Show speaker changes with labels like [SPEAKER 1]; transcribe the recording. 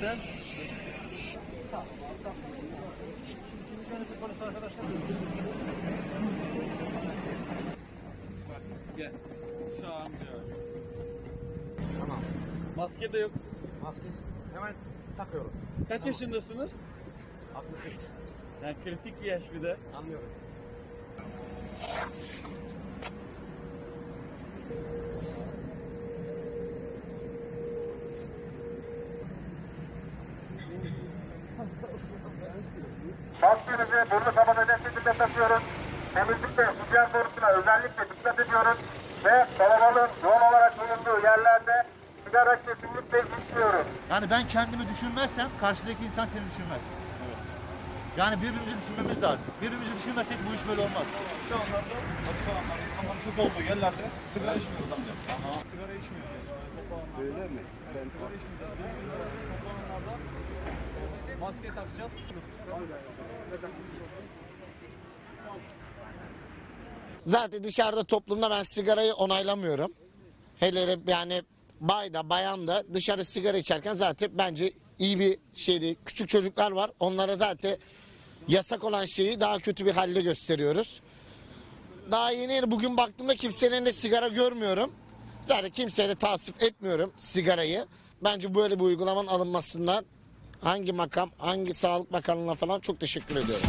[SPEAKER 1] zaten. Bak gel. Şu amca.
[SPEAKER 2] Tamam.
[SPEAKER 1] Maske de yok.
[SPEAKER 2] Maske hemen takıyorum.
[SPEAKER 1] Kaç yaşındasınız?
[SPEAKER 2] 63.
[SPEAKER 1] Yani kritik bir yaş bir de.
[SPEAKER 2] Anlıyorum.
[SPEAKER 3] Maskenizi burnu kapalı net şekilde takıyoruz. Temizlikte hijyen konusuna özellikle dikkat ediyoruz. Ve kalabalığın yoğun olarak bulunduğu yerlerde sigara kesinlikle içmiyoruz.
[SPEAKER 4] Yani ben kendimi düşünmezsem karşıdaki insan seni düşünmez. Yani birbirimizi düşünmemiz lazım. Birbirimizi düşünmezsek bu iş böyle olmaz.
[SPEAKER 5] Şu anlarda açık alanlarda insanların çok olduğu yerlerde sigara içmiyoruz amca. Sigara içmiyoruz. Öyle mi? Evet, sigara içmiyoruz. Toplu alanlarda maske takacağız.
[SPEAKER 6] Zaten dışarıda toplumda ben sigarayı onaylamıyorum. Hele yani bayda bayanda dışarı sigara içerken zaten bence iyi bir şey değil. Küçük çocuklar var. Onlara zaten yasak olan şeyi daha kötü bir halde gösteriyoruz. Daha yeni yeni bugün baktığımda kimsenin de sigara görmüyorum. Zaten kimseye de tasvip etmiyorum sigarayı. Bence böyle bir uygulamanın alınmasından hangi makam, hangi sağlık bakanlığına falan çok teşekkür ediyorum.